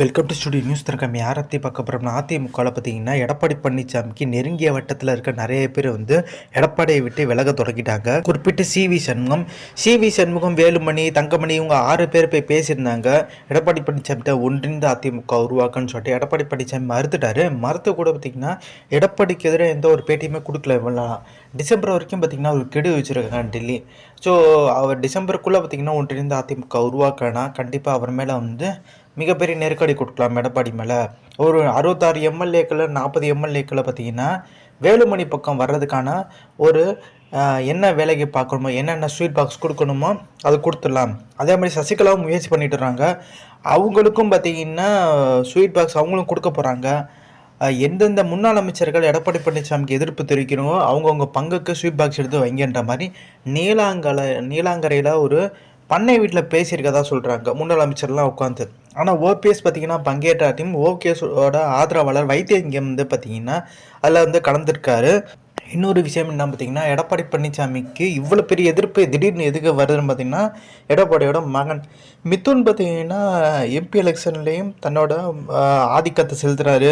Welcome to studio news திறக்கம். யாரை பற்றி பார்க்க போகிறோம்னா அதிமுகவில் பார்த்தீங்கன்னா எடப்பாடி பழனிசாமிக்கு நெருங்கிய வட்டத்தில் இருக்க நிறைய பேர் வந்து எடப்பாடியை விட்டு விலக தொடங்கிட்டாங்க. குறிப்பிட்டு C V Shanmugam. C V Shanmugam Velumani Thangamani இவங்க ஆறு பேர் போய் பேசியிருந்தாங்க. எடப்பாடி பழனிசாமிகிட்ட ஒன்றிணைந்த அதிமுக உருவாக்குன்னு சொல்லிட்டு எடப்பாடி பழனிசாமி மறுத்துட்டாரு. மறுத்து கூட பார்த்தீங்கன்னா எடப்பாடிக்கு எதிராக எந்த ஒரு பேட்டியுமே கொடுக்கல இவ்வளோ டிசம்பர் வரைக்கும் பார்த்தீங்கன்னா ஒரு கெடு வச்சுருக்காங்க டெல்லி. ஸோ அவர் டிசம்பருக்குள்ளே பார்த்தீங்கன்னா ஒன்றிணைந்த அதிமுக உருவாக்கினா கண்டிப்பாக அவர் மேலே வந்து மிகப்பெரிய நெருக்கடி கொடுக்கலாம் எடப்பாடி மேலே. ஒரு அறுபத்தாறு எம்எல்ஏக்கள் நாற்பது எம்எல்ஏக்களை பார்த்தீங்கன்னா வேலுமணி பக்கம் வர்றதுக்கான ஒரு என்ன வேலைக்கு பார்க்கணுமோ என்னென்ன ஸ்வீட் பாக்ஸ் கொடுக்கணுமோ அது கொடுத்துடலாம். அதே மாதிரி சசிகலாவும் முயற்சி பண்ணிட்டு வர்றாங்க அவங்களுக்கும் பார்த்தீங்கன்னா ஸ்வீட் பாக்ஸ் அவங்களும் கொடுக்க போகிறாங்க எந்தெந்த முன்னாள் அமைச்சர்கள் எடப்பாடி பழனிசாமிக்கு எதிர்ப்பு தெரிவிக்கணுமோ அவங்கவுங்க பங்குக்கு ஸ்வீட் பாக்ஸ் எடுத்து வைங்கன்ற மாதிரி நீலாங்கலை நீலாங்கரையில் ஒரு பண்ணை வீட்டில் பேசியிருக்கதா சொல்கிறாங்க முன்னாள் அமைச்சர்லாம் உட்காந்து ஆனால் ஓபிஎஸ் பார்த்தீங்கன்னா பங்கேற்றாட்டியும் ஓபிஎஸோட ஆதரவாளர் வைத்தியங்கம் வந்து பார்த்தீங்கன்னா அதில் வந்து கலந்துருக்காரு. இன்னொரு விஷயம் என்ன பார்த்தீங்கன்னா எடப்பாடி பழனிசாமிக்கு இவ்வளோ பெரிய எதிர்ப்பு திடீர்னு எதுக்கு வருதுன்னு பார்த்தீங்கன்னா எடப்பாடியோட மகன். மித்துன் பார்த்தீங்கன்னா எம்பி எலெக்ஷன்லேயும் தன்னோட ஆதிக்கத்தை செலுத்துகிறாரு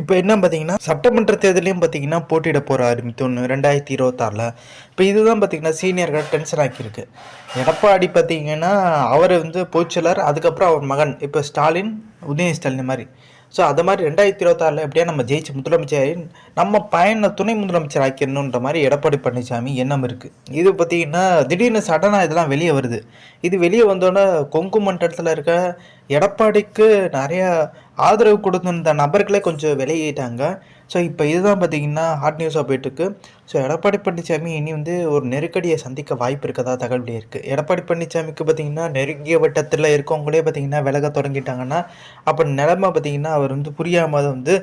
இப்போ என்ன பார்த்தீங்கன்னா சட்டமன்ற தேர்தலையும் பார்த்தீங்கன்னா போட்டியிட போகிற மிதுன் ரெண்டாயிரத்தி இருபத்தாறில். இப்போ இதுதான் பார்த்தீங்கன்னா சீனியர்கள் டென்ஷன் ஆக்கியிருக்கு. எடப்பாடி பார்த்தீங்கன்னா அவர் வந்து பொதுச்செயலர் அதுக்கப்புறம் அவர் மகன். இப்போ ஸ்டாலின் உதய ஸ்டாலின் மாதிரி. ஸோ அது மாதிரி ரெண்டாயிரத்தி இருபத்தாறில் எப்படியா நம்ம ஜெயிச்சு முதலமைச்சர் நம்ம பயனை துணை முதலமைச்சர் ஆக்கிடணுன்ற மாதிரி எடப்பாடி பழனிசாமி எண்ணம் இருக்குது இது பார்த்திங்கன்னா திடீர்னு சடனாக இதெல்லாம் வெளியே வருது. இது வெளியே வந்தோடனே கொங்கு மண்டலத்தில் இருக்க எடப்பாடிக்கு நிறையா ஆதரவு கொடுத்துருந்த நபர்களே கொஞ்சம் விலகிட்டாங்க ஸோ இப்போ இதுதான் பார்த்தீங்கன்னா ஹாட் நியூஸாக போயிட்டுருக்கு. ஸோ எடப்பாடி பழனிசாமி இனி வந்து ஒரு நெருக்கடியை சந்திக்க வாய்ப்பு இருக்கதா தகவல் இருக்குது எடப்பாடி பழனிசாமிக்கு பார்த்தீங்கன்னா நெருங்கிய வட்டத்தில் இருக்கவங்களே பார்த்தீங்கன்னா விலக தொடங்கிட்டாங்கன்னா அப்போ நிலமை பார்த்தீங்கன்னா அவர் வந்து புரியாமல் வந்து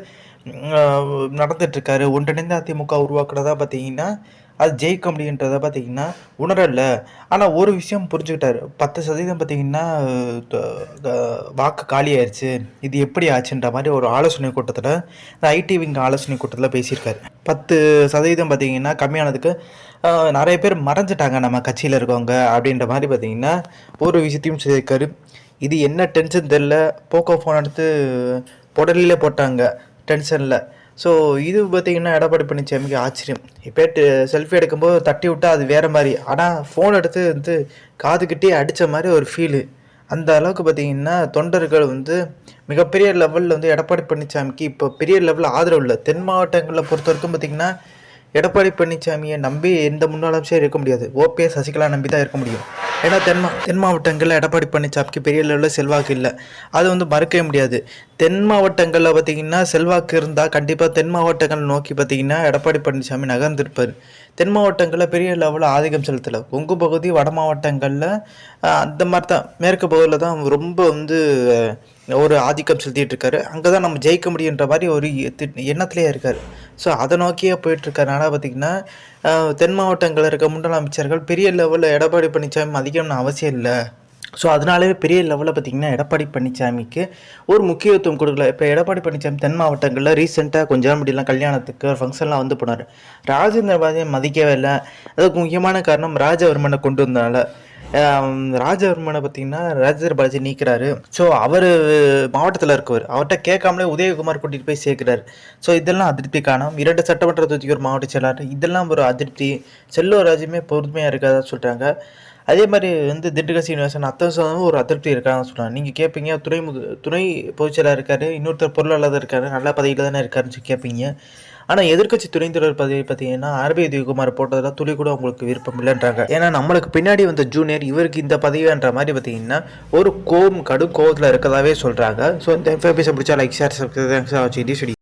நடந்துட்டுருக்காரு ஒன்றிணைந்த அதிமுக உருவாக்குறதா பார்த்தீங்கன்னா அது ஜெயிக்க முடியுன்றத பார்த்தீங்கன்னா உணரல ஆனால் ஒரு விஷயம் புரிஞ்சுக்கிட்டாரு. பத்து சதவீதம் பார்த்தீங்கன்னா வாக்கு காலி ஆயிடுச்சு இது எப்படி ஆச்சுன்ற மாதிரி ஒரு ஆலோசனை கூட்டத்தில் இந்த ஐடி விங் ஆலோசனை கூட்டத்தில் பேசியிருக்காரு. பத்து சதவீதம் பார்த்தீங்கன்னா கம்மியானதுக்கு நிறைய பேர் மறைஞ்சிட்டாங்க நம்ம கட்சியில் இருக்கவங்க அப்படின்ற மாதிரி பார்த்தீங்கன்னா ஒரு விஷயத்தையும் சேர்க்காரு இது என்ன டென்ஷன் தெரில போக்கோ ஃபோன் எடுத்து புடலிலே போட்டாங்க. டென்ஷனில் ஸோ இது பார்த்திங்கன்னா எடப்பாடி பழனிசாமிக்கு ஆச்சரியம். இப்போ செல்ஃபி எடுக்கும்போது தட்டி விட்டா அது வேறு மாதிரி. ஆனால் ஃபோன் எடுத்து வந்து காதுகிட்டே அடித்த மாதிரி ஒரு ஃபீலு அந்த அளவுக்கு பார்த்தீங்கன்னா தொண்டர்கள் வந்து மிகப்பெரிய லெவலில் வந்து எடப்பாடி பழனிசாமிக்கு இப்போ பெரிய லெவலில் ஆதரவு இல்லை. தென் மாவட்டங்களில் பொறுத்த வரைக்கும் பார்த்தீங்கன்னா எடப்பாடி பழனிசாமியை நம்பி எந்த முன்னாள் அமைச்சரும் இருக்க முடியாது. ஓபிஎஸ் சசிகலா நம்பி தான் இருக்க முடியும். ஏன்னா தென்மா தென் மாவட்டங்களில் எடப்பாடி பழனிசாமிக்கு பெரிய லெவலில் செல்வாக்கு இல்லை. அது வந்து மறுக்கவே முடியாது. தென் மாவட்டங்களில் பார்த்தீங்கன்னா செல்வாக்கு இருந்தால் கண்டிப்பாக தென் மாவட்டங்கள் நோக்கி பார்த்தீங்கன்னா எடப்பாடி பழனிசாமி நகர்ந்திருப்பார். தென் மாவட்டங்களில் பெரிய லெவலில் ஆதிக்கம் செலுத்தலை. கொங்கு பகுதி வட மாவட்டங்களில் அந்த மாதிரி தான் மேற்கு பகுதியில் தான் ரொம்ப வந்து ஒரு ஆதிக்கம் செலுத்திட்டு இருக்காரு. அங்கே தான் நம்ம ஜெயிக்க முடியுன்ற மாதிரி ஒரு தி- இருக்கார். ஸோ அதை நோக்கியே போயிட்டு பார்த்திங்கன்னா பார்த்தீங்கன்னா தென் மாவட்டங்களில் இருக்க முன்னாள் அமைச்சர்கள் பெரிய லெவலில் எடப்பாடி பழனிசாமி மதிக்கணும்னு அவசியம் இல்லை. ஸோ அதனாலே பெரிய லெவலில் பார்த்திங்கன்னா எடப்பாடி பழனிசாமிக்கு ஒரு முக்கியத்துவம் கொடுக்கல. இப்போ எடப்பாடி பழனிசாமி தென் மாவட்டங்களில் ரீசெண்டாக கொஞ்ச முடியலாம் கல்யாணத்துக்கு ஒரு ஃபங்க்ஷன்லாம் வந்து போனார். ராஜேந்திர பாரதியை மதிக்கவே இல்லை. அதுக்கு முக்கியமான காரணம் ராஜவர்மனை கொண்டு வந்தனால. ராஜவர்மனை பார்த்தீங்கன்னா ராஜேந்திர பாலாஜி நீக்கிறாரு. ஸோ அவர் மாவட்டத்தில் இருக்கவர். அவர்கிட்ட கேட்காமலே உதயகுமார் கூட்டிகிட்டு போய் சேர்க்கிறாரு. ஸோ இதெல்லாம் அதிருப்தி காணும். இரண்டு சட்டமன்ற தொகுதிக்கு ஒரு மாவட்ட செயலாளர். இதெல்லாம் ஒரு அதிருப்தி. செல்வராஜுமே பொறுமையாக இருக்காதான் சொல்கிறாங்க அதே மாதிரி வந்து திண்டுக்கல் சீனிவாசன் அத்தவசம் ஒரு அதிருப்தி இருக்காங்கன்னு சொல்கிறாங்க நீங்கள் கேட்பீங்க துணை முது துணை பொதுச்செயலாக இருக்காரு இன்னொருத்தர் பொருளாளர் இருக்காரு நல்ல பதவியில் தானே இருக்காருன்னு சொல்லி கேட்பீங்க ஆனால் எதிர்க்கட்சி துணைத் தலைவர் பதவி பார்த்தீங்கன்னா ஆர்பி உதயகுமார் போட்டதெல்லாம் துளி கூட உங்களுக்கு விருப்பம் இல்லைன்றாங்க. ஏன்னா நம்மளுக்கு பின்னாடி வந்த ஜூனியர் இவருக்கு இந்த பதவின்ற மாதிரி பார்த்தீங்கன்னா ஒரு கோவம் கடும் கோவத்தில் இருக்கதாவே சொல்கிறாங்க ஸோ இந்த இன்ஃபர்மேஷன் பிடிச்சா லைக் ஷேர் சப்ஸ்கிரைப்